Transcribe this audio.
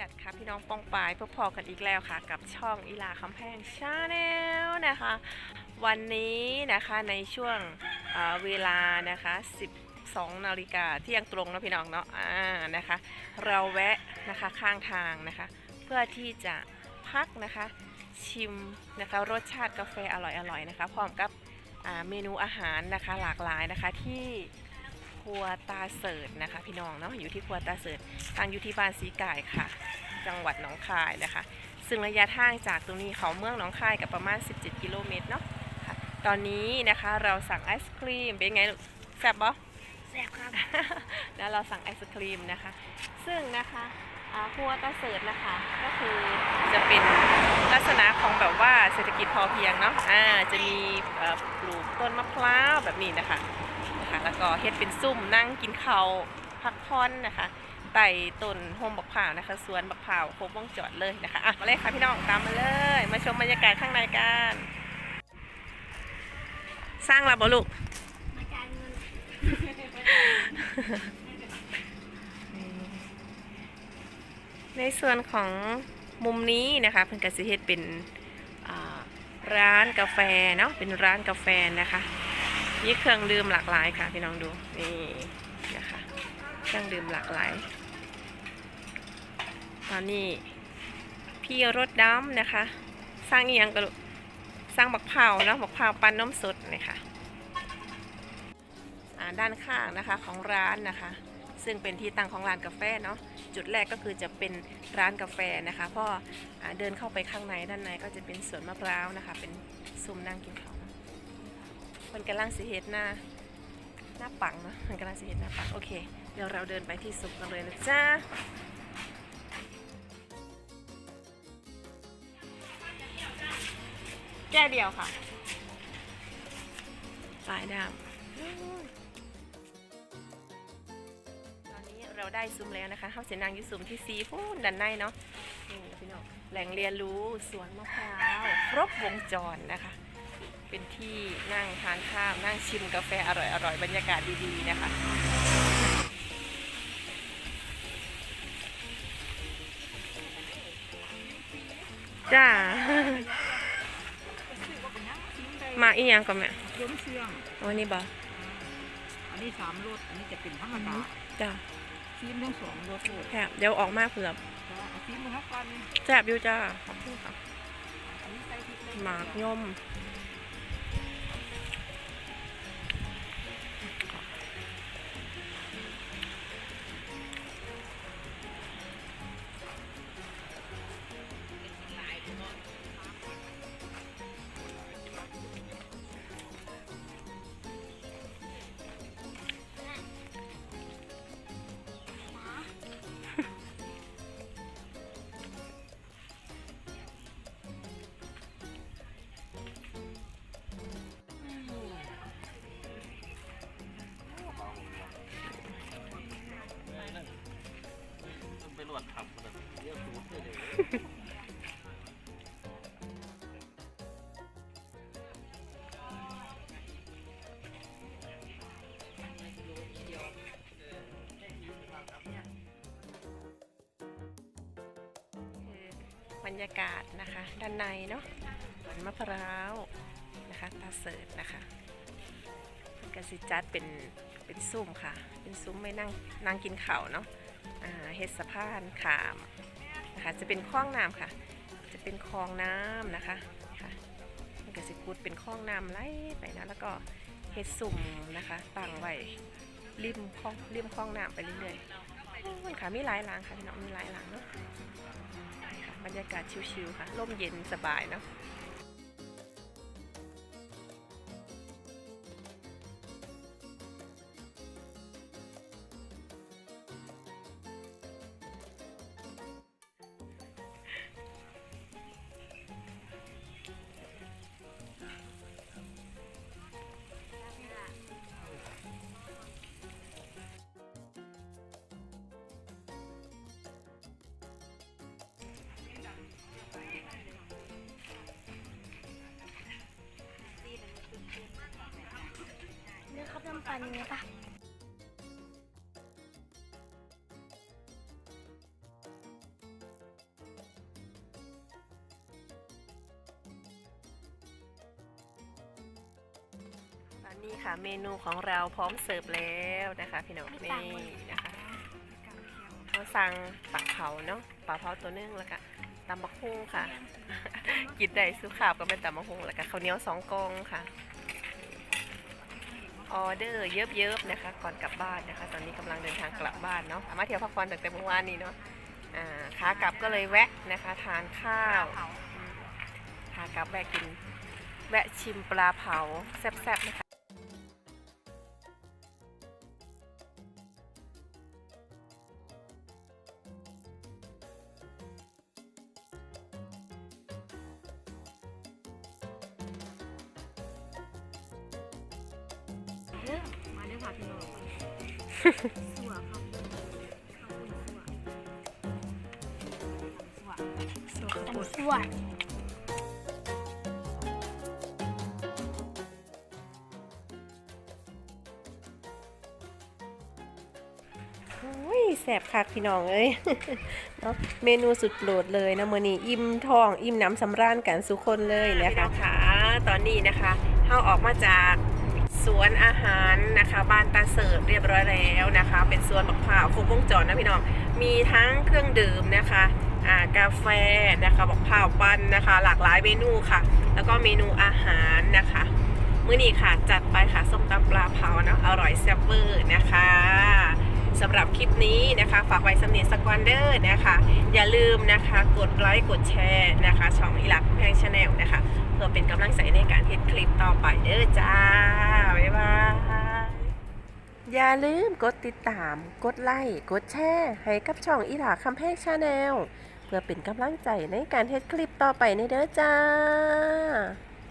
ดัดค่ะพี่น้องปองปายพบพอกันอีกแล้วค่ะ กับช่องอีลาคำแพงชาแนลนะคะ วันนี้นะคะในช่วงเเวลานะคะ 12นาฬิกาเที่ยงตรงนะพี่น้องเนาะอ่านะคะ เราแวะนะคะข้างทางนะคะ เพื่อที่จะพักนะคะ ชิมนะคะรสชาติกาแฟอร่อยๆนะคะ พร้อมกับเมนูอาหารนะคะหลากหลายนะคะที่ รัวตาเสิร์ตนะคะพี่น้องเนาะอยู่ที่ครัวตาเสิร์ตทางอยู่ที่บ้านสีก่ายค่ะ จังหวัดหนองคายนะคะ ซึ่งระยะทางจากตรงนี้เขาเมืองหนองคายกับประมาณ 17 กิโลเมตรเนาะค่ะตอนนี้นะคะเราสั่งไอศครีมเป็นไงลูกแซ่บบ่แซ่บครับแล้วเราสั่งไอศครีมนะคะ ซึ่งนะคะอ่าครัวตาเสิร์ตนะคะก็คือจะเป็นลักษณะของแบบว่าเศรษฐกิจพอเพียงเนาะอ่าจะมีเอ่อปลูกต้นมะพร้าวแบบนี้นะคะ นะคะ แล้วก็เฮ็ดเป็นซุ่มนั่งกินข้าวพักผ่อนนะคะไต่ต้นโฮมบักพร้าวนะคะสวนบักพร้าวครบวงจรเลยนะคะอะมาเลยค่ะพี่น้องตามมาเลย มาชมบรรยากาศข้างในกันสร้างระบบลูกมาจ่ายเงินในส่วนของมุมนี้นะคะเพิ่นกสิเฮ็ดเป็นร้านกาแฟเนาะเป็นร้านกาแฟนะคะ มีเครื่องดื่มหลากหลายค่ะพี่น้องดูนี่นะคะเครื่องดื่มหลากหลาย ตอนนี้พี่รถดำนะคะ สร้างเอียงกันสร้างบักเผาวเนาะบักเผาวปั้นนมสดนะคะอ่าด้านข้างนะคะของร้านนะคะ ซึ่งเป็นที่ตั้งของร้านกาแฟเนาะจุดแรกก็คือจะเป็นร้านกาแฟนะคะพราะอ่าเดินเข้าไปข้างในด้านในก็จะเป็นสวนมะพร้าวนะคะ เป็นซุ้มนั่งกินข้าว มันกำลังสิเฮ็ดหน้าหน้าปังเนาะมันกำลังสิเฮ็ดหน้าปังโอเค เดี๋ยวเราเดินไปที่ซุ้มกันเลยนะจ๊ะแก้เดียวค่ะปลายดำตอนนี้เราได้ซุ้มแล้วนะคะเข้าเสียนางยุซุ้มที่ซีฟูนด้านในเนาะนี่พี่น้องแหล่งเรียนรู้สวนมะพร้าวครบวงจรนะคะ เป็นที่นั่งทานข้าวนั่งชิมกาแฟอร่อยๆ บรรยากาศดีๆ นะคะจ้ามาอีกอย่างก่อนแม่ล้มเชื่องวันนี้บออันนี้สามรสอันนี้จะเป็นธรรมดาจ้าซีมทั้งสองรสเลยแคบเดี๋ยวออกมาเผื่อเอาซีมมาทักกันแซ่บอยู่จ้าขอบคุณค่ะอันนี้ใส่พริกได้หมากย่อม บรรยากาศนะคะ ด้านในเนาะสวนมะพร้าวนะคะตาเสิร์ตนะคะกระสิจัดเป็นเป็นซุ้มค่ะ เป็นซุ้มไม่นั่งนั่งกินข้าวเนาะเฮ็ดสะพานขาม นะคะจะเป็นคลองน้ำค่ะ จะเป็นคลองน้ำนะคะค่ะมันก็สิพูดเป็นคลองน้ำไหลไปนะแล้วก็เฮ็ดสุ่มนะคะตั้งไว้ริมคลองริมคลองน้ำไปเรื่อยๆมันค่ะมีหลายหลังค่ะพี่น้องมีหลายหลังเนาะค่ะบรรยากาศชิวๆค่ะร่มเย็นสบายเนาะ อันี้ปะตอนนี้ค่ะเมนูของเราพร้อมเสิร์ฟแล้วนะคะพี่น้องนี่นะคะเขาสั่งปลาเผาเนาะปลาเผาตัวนึ่งแล้วก็ตำบักฮุ้งค่ะ กินได้ซุขภาวก็เป็นตำบักฮุ้งแล้วก็ข้าวเหนียวสองกองค่ะ ออเดอร์เยอะๆนะคะ ก่อนกลับบ้านนะคะ ตอนนี้กำลังเดินทางกลับบ้านเนาะมาเที่ยวพักผ่อนตั้งแต่เมื่อวานนี้เนาะอ่าขากลับก็เลยแวะนะคะทานข้าวอืมขากลับแวะกิน แวะชิมปลาเผาแซ่บๆนะคะ ค่ะพี่น้องสัวครับข้าวสัวสัวตำสวดอุ้ยแสบคักพี่น้องเอ้ยเนาะเมนูสุดโปรดเลยนะมื้อนี้อิ่มท้องอิ่มน้ำสำราญกันสุคนเลยนะคะค่ะตอนนี้นะคะเฮาออกมาจาก สวนอาหารนะคะบ้านตาเสิร์ฟเรียบร้อยแล้วนะคะ เป็นสวนบักพร้าวครบวงจรนะพี่น้องมีทั้งเครื่องดื่มนะคะกาแฟนะคะบักพร้าวปั้นนะคะ หลากหลายเมนูค่ะ แล้วก็เมนูอาหารนะคะมื้อนี้ค่ะจัดไปค่ะส้มตำปลาเผาเนาะอร่อยแซ่บเวอร์นะคะสำหรับคลิปนี้นะคะ ฝากไว้สำเนียงสกวันเดอร์นะคะ อย่าลืมนะคะกดไลค์กดแชร์นะคะ ช่องอีหลักแพงชาแนลนะคะ เพื่อเป็นกำลังใจในการเฮ็ดคลิปต่อไปเด้อจ้าบ๊า อย่าลืมกดติดตาม กดไลค์ กดแชร์ ให้กับช่องอีหลาคำแพงชาแนล เพื่อเป็นกำลังใจในการเฮ็ดคลิปต่อไปในเด้อจ้า